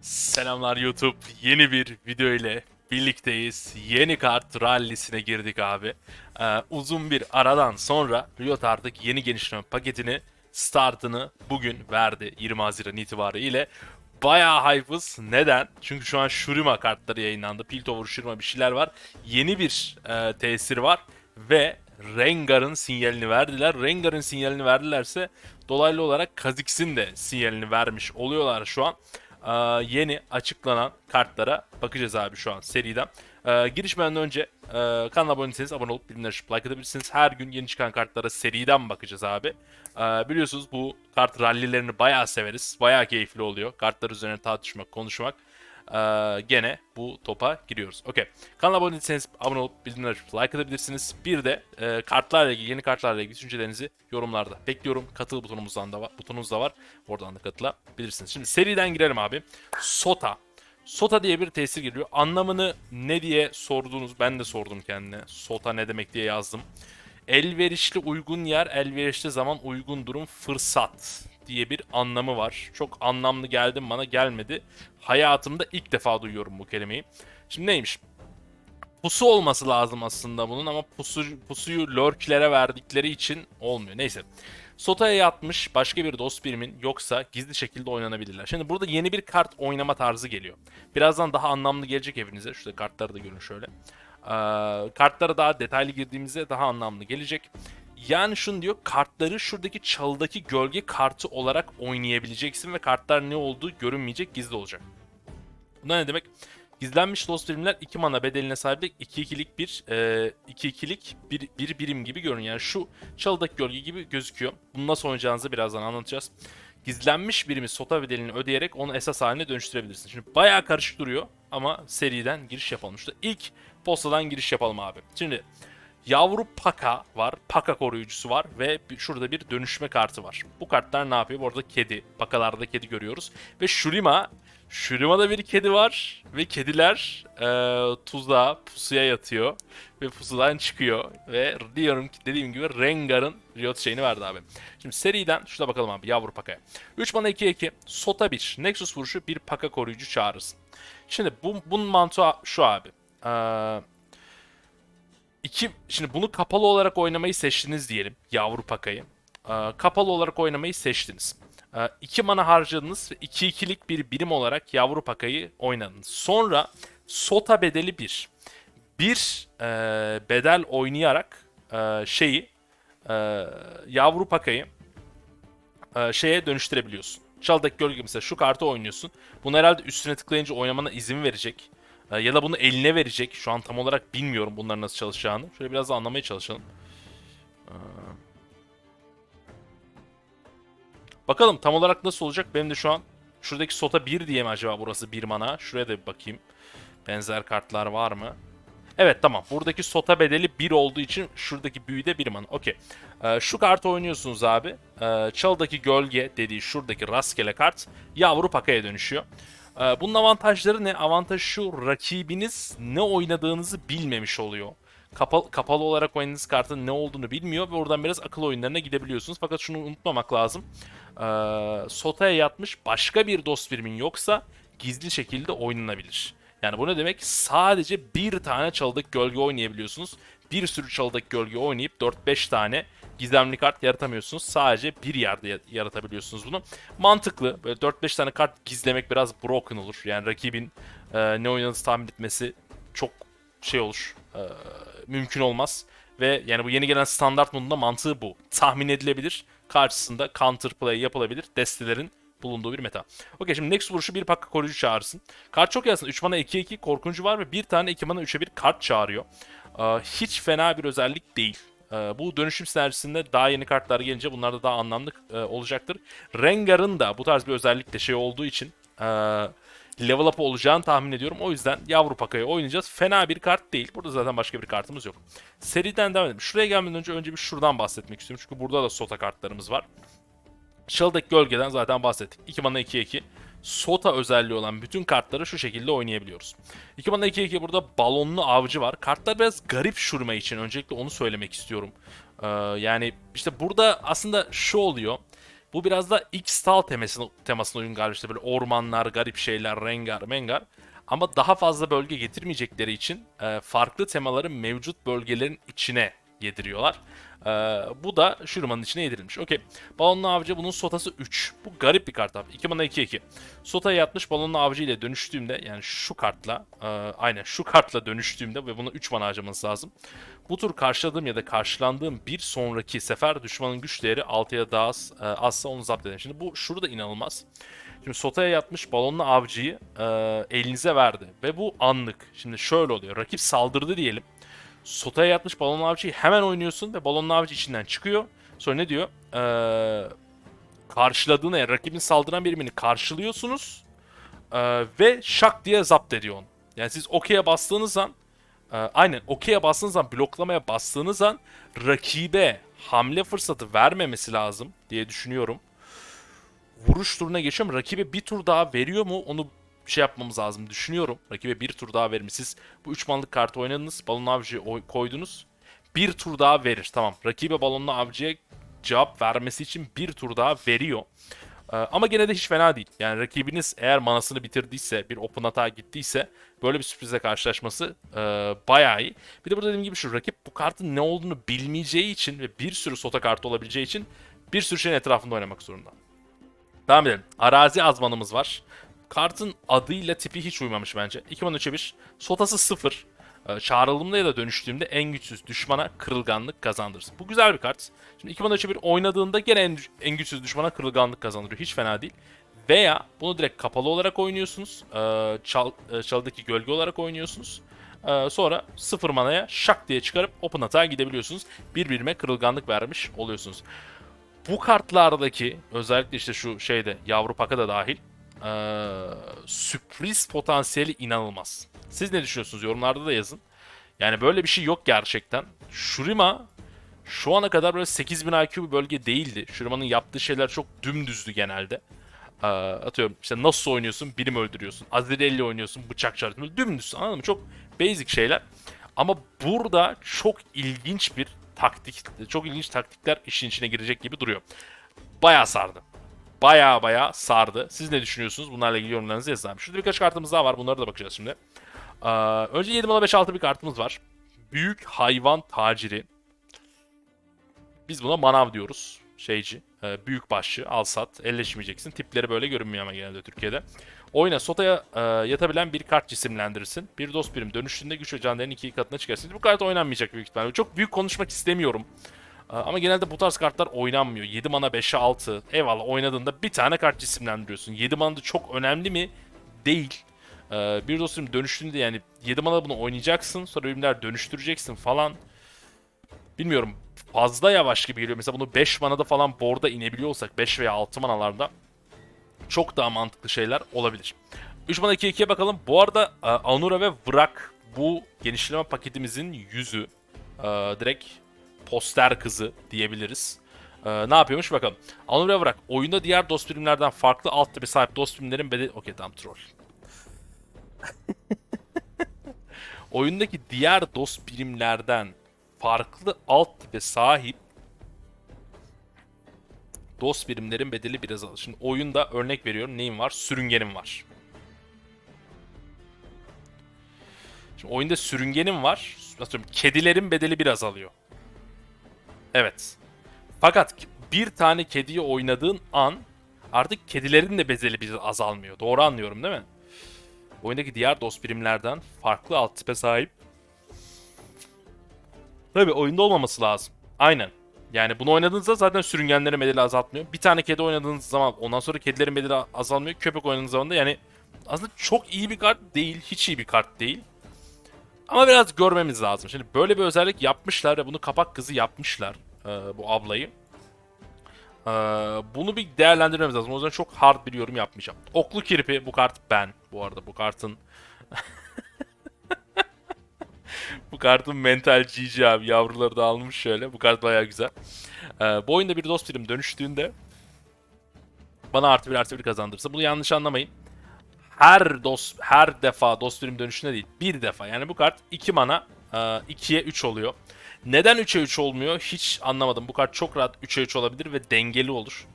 Selamlar YouTube. Yeni bir video ile birlikteyiz. Yeni kart rallisine girdik abi. Ee, uzun bir aradan sonra Riot artık yeni genişleme paketini startını bugün verdi 20 Haziran itibariyle. Bayağı hype'ız. Neden? Çünkü şu an Shurima kartları yayınlandı. Piltover, Shurima bir şeyler var. Yeni bir e, tesir var ve Rengar'ın sinyalini verdiler. Rengar'ın sinyalini verdilerse dolaylı olarak Kha'Zix'in de sinyalini vermiş oluyorlar şu an. Ee, yeni açıklanan kartlara bakacağız abi şu an seriden. Ee, girişmeden önce e, kanala abone değilseniz abone olup bildirimleri açıp like edebilirsiniz. Her gün yeni çıkan kartlara seriden bakacağız abi. Ee, biliyorsunuz bu kart rallilerini bayağı severiz. Bayağı keyifli oluyor. Kartlar üzerine tartışmak, konuşmak. Ee, gene bu topa giriyoruz. Okey. Kanala abone değilseniz abone olup bildirimleri like edebilirsiniz. Bir de e, kartlarla ilgili, yeni kartlarla ilgili düşüncelerinizi yorumlarda bekliyorum. Katıl butonumuzdan da var, butonumuz da var. Oradan da katılabilirsiniz. Şimdi seriden girelim abi. Sota. Sota diye bir tesir geliyor. Anlamını ne diye sordunuz. Ben de sordum kendine. Sota ne demek diye yazdım. Elverişli uygun yer, elverişli zaman, uygun durum, fırsat diye bir anlamı var. Çok anlamlı geldi mi bana gelmedi. Hayatımda ilk defa duyuyorum bu kelimeyi. Şimdi neymiş? Pusu olması lazım aslında bunun ama pusu, pusuyu lurklere verdikleri için olmuyor. Neyse. Sota'ya yatmış başka bir dost birimin yoksa gizli şekilde oynanabilirler. Şimdi burada yeni bir kart oynama tarzı geliyor. Birazdan daha anlamlı gelecek hepinize. Şurada kartları da görün şöyle. Ee, kartlara daha detaylı girdiğimizde daha anlamlı gelecek. Yani şunu diyor kartları şuradaki çalıdaki gölge kartı olarak oynayabileceksin ve kartlar ne olduğu görünmeyecek gizli olacak. Buna ne demek? Gizlenmiş Lost birimler 2 mana bedeline sahip 2-2'lik bir 2-2'lik bir, bir birim gibi görünüyor. Yani şu çalıdaki gölge gibi gözüküyor. Bunu nasıl oynayacağınızı birazdan anlatacağız. Gizlenmiş birimi sota bedelini ödeyerek onu esas haline dönüştürebilirsin. Şimdi bayağı karışık duruyor ama seriden giriş yapalım. İşte ilk postadan giriş yapalım abi. Şimdi Yavru Paka var. Paka koruyucusu var ve şurada bir dönüşme kartı var. Bu kartlar ne yapıyor? Bu arada kedi. Pakalarda kedi görüyoruz. Ve Shurima. Shurima'da bir kedi var. Ve kediler e, tuzağa, pusuya yatıyor. Ve pusudan çıkıyor. Ve diyorum ki dediğim gibi Rengar'ın Riot şeyini verdi abi. Şimdi seriden şurada bakalım abi yavru Paka'ya. 3 mana 2-2. Sota 1. Nexus vuruşu bir Paka koruyucu çağırırsın. Şimdi bu, bunun mantığı şu abi. Eee İki, şimdi bunu kapalı olarak oynamayı seçtiniz diyelim. Yavru pakayı. Ee, kapalı olarak oynamayı seçtiniz. Ee, iki mana harcadınız ve 2-2'lik bir birim olarak yavru pakayı oynadınız. Sonra sota bedeli 1. Bir e, bedel oynayarak e, şeyi e, yavru pakayı e, şeye dönüştürebiliyorsun. Çaldaki gölge mesela şu kartı oynuyorsun. Bunu herhalde üstüne tıklayınca oynamana izin verecek. E, ya da bunu eline verecek. Şu an tam olarak bilmiyorum bunların nasıl çalışacağını. Şöyle biraz da anlamaya çalışalım. E, Bakalım tam olarak nasıl olacak? Benim de şu an şuradaki sota 1 diye mi acaba burası 1 mana? Şuraya da bir bakayım. Benzer kartlar var mı? Evet tamam. Buradaki sota bedeli 1 olduğu için şuradaki büyü de 1 mana. Okey. Ee, şu kartı oynuyorsunuz abi. Ee, Çalıdaki gölge dediği şuradaki rastgele kart yavru pakaya dönüşüyor. Ee, bunun avantajları ne? Avantajı şu rakibiniz ne oynadığınızı bilmemiş oluyor. Kapalı, kapalı olarak oynadığınız kartın ne olduğunu bilmiyor ve oradan biraz akıl oyunlarına gidebiliyorsunuz. Fakat şunu unutmamak lazım. Ee, sotaya yatmış başka bir dost birimin yoksa gizli şekilde oynanabilir. Yani bu ne demek? Sadece bir tane çalıdaki gölge oynayabiliyorsunuz. Bir sürü çalıdaki gölge oynayıp 4-5 tane gizemli kart yaratamıyorsunuz. Sadece bir yerde ya- yaratabiliyorsunuz bunu. Mantıklı. Böyle 4-5 tane kart gizlemek biraz broken olur. Yani rakibin e, ne oynadığını tahmin etmesi çok şey olur. e, mümkün olmaz. Ve yani bu yeni gelen standart modunda mantığı bu. Tahmin edilebilir. Karşısında counter play yapılabilir. Destelerin bulunduğu bir meta. Okey şimdi next vuruşu bir pakka koruyucu çağırsın. Kart çok yazsın. 3 mana 2-2 korkuncu var ve bir tane 2 mana 3'e bir kart çağırıyor. Ee, hiç fena bir özellik değil. Ee, bu dönüşüm sinerjisinde daha yeni kartlar gelince bunlar da daha anlamlı e, olacaktır. Rengar'ın da bu tarz bir özellikle şey olduğu için e, level up olacağını tahmin ediyorum. O yüzden yavru pakayı oynayacağız. Fena bir kart değil. Burada zaten başka bir kartımız yok. Seriden devam edelim. Şuraya gelmeden önce önce bir şuradan bahsetmek istiyorum. Çünkü burada da sota kartlarımız var. Çalıdaki gölgeden zaten bahsettik. 2 mana 2-2. Sota özelliği olan bütün kartları şu şekilde oynayabiliyoruz. 2 mana 2-2 burada balonlu avcı var. Kartlar biraz garip şurma için. Öncelikle onu söylemek istiyorum. Ee, yani işte burada aslında şu oluyor. Bu biraz da X-Stal temasına, temasına uygun galiba işte böyle ormanlar, garip şeyler, rengar, mengar. Ama daha fazla bölge getirmeyecekleri için e, farklı temaları mevcut bölgelerin içine yediriyorlar. E, bu da Shuruma'nın içine yedirilmiş. Okey. Balonlu avcı bunun sotası 3. Bu garip bir kart abi. 2 mana 2 2. Sotaya yatmış balonlu avcı ile dönüştüğümde yani şu kartla e, aynen şu kartla dönüştüğümde ve bunu 3 mana harcamanız lazım. Bu tur karşıladığım ya da karşılandığım bir sonraki sefer düşmanın güç değeri 6'ya daha az, e, azsa onu zapt edin. Şimdi bu şurada inanılmaz. Şimdi sotaya yatmış balonlu avcıyı e, elinize verdi. Ve bu anlık. Şimdi şöyle oluyor. Rakip saldırdı diyelim. Sotaya yatmış balonlu avcıyı hemen oynuyorsun ve balonlu avcı içinden çıkıyor. Sonra ne diyor? E, karşıladığını yani rakibin saldıran birimini karşılıyorsunuz. E, ve şak diye zapt ediyor onu. Yani siz okey'e bastığınız an e, aynen okey'e bastığınız an bloklamaya bastığınız an rakibe hamle fırsatı vermemesi lazım diye düşünüyorum vuruş turuna geçiyorum. Rakibe bir tur daha veriyor mu onu şey yapmamız lazım düşünüyorum. Rakibe bir tur daha verir? Siz bu 3 manlık kartı oynadınız. Balon avcıyı oy- koydunuz. Bir tur daha verir. Tamam. Rakibe balonlu avcıya cevap vermesi için bir tur daha veriyor. Ee, ama gene de hiç fena değil. Yani rakibiniz eğer manasını bitirdiyse, bir open hata gittiyse böyle bir sürprizle karşılaşması e, bayağı iyi. Bir de burada dediğim gibi şu rakip bu kartın ne olduğunu bilmeyeceği için ve bir sürü sota kartı olabileceği için bir sürü şeyin etrafında oynamak zorunda. Devam edelim. Arazi azmanımız var. Kartın adıyla tipi hiç uymamış bence. 2 mana 3'e 1. Sotası 0. Ee, Çağrılımda ya da dönüştüğümde en güçsüz düşmana kırılganlık kazandırırsın. Bu güzel bir kart. Şimdi 2 mana 3'e 1 oynadığında gene en, en güçsüz düşmana kırılganlık kazandırıyor. Hiç fena değil. Veya bunu direkt kapalı olarak oynuyorsunuz. Ee, çal, e, çalıdaki gölge olarak oynuyorsunuz. Ee, sonra 0 manaya şak diye çıkarıp open atağa gidebiliyorsunuz. Birbirime kırılganlık vermiş oluyorsunuz bu kartlardaki özellikle işte şu şeyde yavru paka da dahil eee, sürpriz potansiyeli inanılmaz. Siz ne düşünüyorsunuz? Yorumlarda da yazın. Yani böyle bir şey yok gerçekten. Shurima şu ana kadar böyle 8000 IQ bir bölge değildi. Shurima'nın yaptığı şeyler çok dümdüzdü genelde. Eee, atıyorum işte nasıl oynuyorsun birim öldürüyorsun. Azirelli oynuyorsun bıçak çarpıyorsun. Böyle dümdüz anladın mı? Çok basic şeyler. Ama burada çok ilginç bir taktik, çok ilginç taktikler işin içine girecek gibi duruyor. Bayağı sardı. Bayağı bayağı sardı. Siz ne düşünüyorsunuz? Bunlarla ilgili yorumlarınızı yazın abi. Şurada birkaç kartımız daha var. Bunlara da bakacağız şimdi. Ee, önce 7 mana 5 6 bir kartımız var. Büyük hayvan taciri. Biz buna manav diyoruz. Şeyci. E, büyük başlı. Al sat. Elleşmeyeceksin. Tipleri böyle görünmüyor ama genelde Türkiye'de. Oyuna sotaya e, yatabilen bir kart cisimlendirirsin. Bir dost birim dönüştüğünde güç ve can değerinin iki katına çıkarsın. Bu kart oynanmayacak büyük ihtimalle. Çok büyük konuşmak istemiyorum. E, ama genelde bu tarz kartlar oynanmıyor. 7 mana 5'e 6. Eyvallah oynadığında bir tane kart cisimlendiriyorsun. 7 mana da çok önemli mi? Değil. E, bir dost birim dönüştüğünde yani 7 mana bunu oynayacaksın. Sonra birimler dönüştüreceksin falan. Bilmiyorum. Fazla yavaş gibi geliyor. Mesela bunu 5 manada falan board'a inebiliyor olsak 5 veya 6 manalarda çok daha mantıklı şeyler olabilir. 3 mana 2-2'ye bakalım. Bu arada e, Anura ve Vrak bu genişleme paketimizin yüzü. E, direkt poster kızı diyebiliriz. E, ne yapıyormuş bakalım. Anura ve Vrak oyunda diğer dost birimlerden farklı alt tipi sahip dost birimlerin bedeli... Okey tamam troll. Oyundaki diğer dost birimlerden farklı alt tipe sahip dost birimlerin bedeli biraz azalır. Şimdi oyunda örnek veriyorum neyim var? Sürüngenim var. Şimdi oyunda sürüngenim var. Atıyorum kedilerin bedeli biraz azalıyor. Evet. Fakat bir tane kediyi oynadığın an artık kedilerin de bedeli bir azalmıyor. Doğru anlıyorum değil mi? Oyundaki diğer dost birimlerden farklı alt tipe sahip. Tabii oyunda olmaması lazım. Aynen. Yani bunu oynadığınızda zaten sürüngenlerin bedeli azaltmıyor. Bir tane kedi oynadığınız zaman ondan sonra kedilerin bedeli azalmıyor. Köpek oynadığınız zaman da yani aslında çok iyi bir kart değil. Hiç iyi bir kart değil. Ama biraz görmemiz lazım. Şimdi böyle bir özellik yapmışlar ve bunu kapak kızı yapmışlar. e, bu ablayı. E, bunu bir değerlendirmemiz lazım. O yüzden çok hard bir yorum yapmayacağım. Oklu kirpi bu kart ben. Bu arada bu kartın bu kartın mental GG abi. Yavruları da almış şöyle. Bu kart baya güzel. Ee, bu oyunda bir dost birim dönüştüğünde bana artı bir artı bir kazandırırsa. Bunu yanlış anlamayın. Her dost her defa dost birim dönüşünde değil. Bir defa. Yani bu kart 2 mana 2'ye 3 oluyor. Neden 3'e 3 olmuyor hiç anlamadım. Bu kart çok rahat 3'e 3 olabilir ve dengeli olur.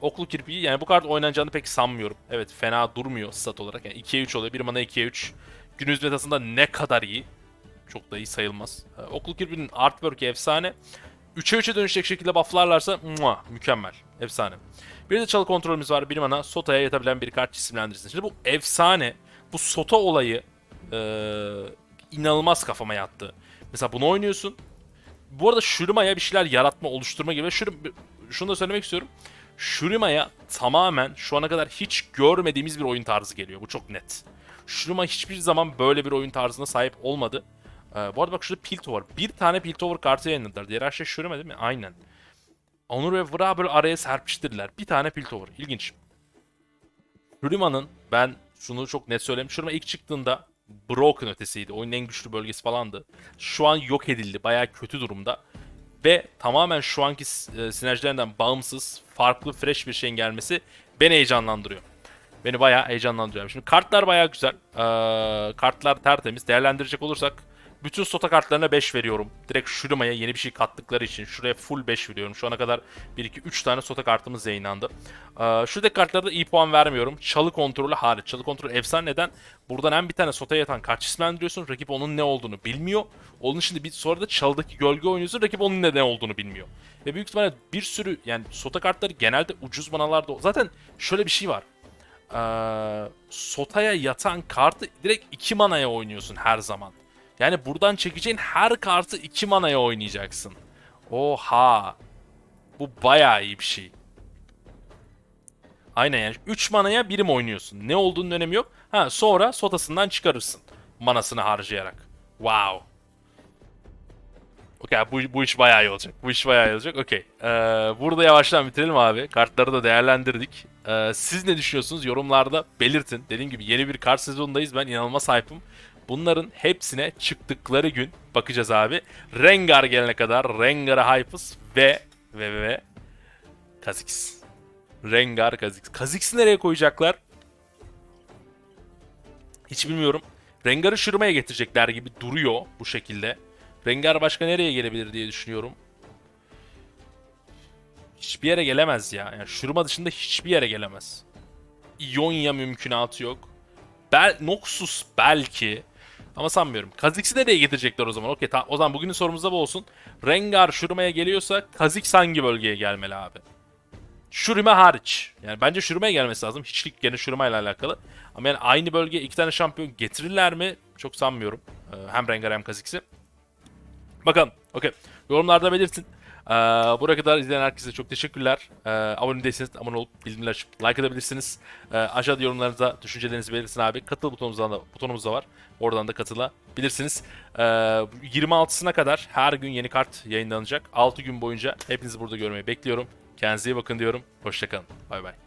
oklu kirpiği yani bu kart oynanacağını pek sanmıyorum. Evet fena durmuyor stat olarak. Yani 2'ye 3 oluyor. Bir mana 2'ye 3. Günümüz metasında ne kadar iyi. Çok da iyi sayılmaz. Ee, oklu kirpiğinin artwork'i efsane. 3'e 3'e dönüşecek şekilde bufflarlarsa mua, mükemmel. Efsane. Bir de çalı kontrolümüz var. Bir mana Sota'ya yatabilen bir kart isimlendirsin. Şimdi bu efsane. Bu Sota olayı ee, inanılmaz kafama yattı. Mesela bunu oynuyorsun. Bu arada Shurima'ya bir şeyler yaratma, oluşturma gibi. Shurim, şunu da söylemek istiyorum. Shurima'ya tamamen şu ana kadar hiç görmediğimiz bir oyun tarzı geliyor. Bu çok net. Shurima hiçbir zaman böyle bir oyun tarzına sahip olmadı. Ee, bu arada bak şurada Piltover. Bir tane Piltover kartı yayınladılar. Diğer her şey Shurima değil mi? Aynen. Onur ve Vra böyle araya serpiştirdiler. Bir tane Piltover. İlginç. Shurima'nın ben şunu çok net söyleyeyim. Shurima ilk çıktığında Broken ötesiydi. Oyunun en güçlü bölgesi falandı. Şu an yok edildi. Bayağı kötü durumda. Ve tamamen şu anki e, sinerjilerinden bağımsız, farklı, fresh bir şeyin gelmesi beni heyecanlandırıyor. Beni bayağı heyecanlandırıyor. Şimdi kartlar bayağı güzel. Ee, kartlar tertemiz. Değerlendirecek olursak bütün sota kartlarına 5 veriyorum. Direkt Shurima'ya yeni bir şey kattıkları için şuraya full 5 veriyorum. Şu ana kadar 1 2 3 tane sota kartımız yayınlandı. Ee, şuradaki kartlarda iyi puan vermiyorum. Çalı kontrolü hariç. Çalı kontrolü efsane neden? Buradan hem bir tane sotaya yatan kart isimlendiriyorsun. Rakip onun ne olduğunu bilmiyor. Onun için bir sonra da çalıdaki gölge oynuyorsun. Rakip onun ne, ne olduğunu bilmiyor. Ve büyük ihtimalle bir sürü yani sota kartları genelde ucuz manalarda. Zaten şöyle bir şey var. Ee, sotaya yatan kartı direkt 2 manaya oynuyorsun her zaman. Yani buradan çekeceğin her kartı 2 manaya oynayacaksın. Oha. Bu bayağı iyi bir şey. Aynen yani 3 manaya birim oynuyorsun. Ne olduğunun önemi yok. Ha sonra sotasından çıkarırsın. Manasını harcayarak. Wow. Okey bu, bu iş bayağı iyi olacak. Bu iş bayağı iyi olacak. Okey. Ee, burada yavaştan bitirelim abi. Kartları da değerlendirdik. Ee, siz ne düşünüyorsunuz? Yorumlarda belirtin. Dediğim gibi yeni bir kart sezonundayız. Ben inanılmaz hype'ım. Bunların hepsine çıktıkları gün bakacağız abi. Rengar gelene kadar Rengar'a hype'ız ve ve ve ve Kha'Zix. Rengar Kha'Zix. Kha'Zix'i nereye koyacaklar? Hiç bilmiyorum. Rengar'ı Shuruma'ya getirecekler gibi duruyor bu şekilde. Rengar başka nereye gelebilir diye düşünüyorum. Hiçbir yere gelemez ya. Yani Shuruma dışında hiçbir yere gelemez. Ionia mümkünatı yok. Bel Noxus belki. Ama sanmıyorum. Kha'Zix'i nereye getirecekler o zaman? Okey tamam. O zaman bugünün sorumuzda bu olsun. Rengar Shuruma'ya geliyorsa Kha'Zix hangi bölgeye gelmeli abi? Shurima hariç. Yani bence Shuruma'ya gelmesi lazım. Hiçlik gene Shuruma ile alakalı. Ama yani aynı bölgeye iki tane şampiyon getirirler mi? Çok sanmıyorum. Ee, Hem Rengar hem Kha'Zix'i. Bakalım. Okey. Yorumlarda belirtin. Ee, buraya kadar izleyen herkese çok teşekkürler. Ee, abone değilseniz abone olup bildirimleri açıp like edebilirsiniz. Ee, aşağıda yorumlarınızda düşüncelerinizi belirtin abi. Katıl butonumuzdan da, butonumuz da var. Oradan da katılabilirsiniz. Ee, 26'sına kadar her gün yeni kart yayınlanacak. 6 gün boyunca hepinizi burada görmeyi bekliyorum. Kendinize iyi bakın diyorum. Hoşçakalın. Bay bay.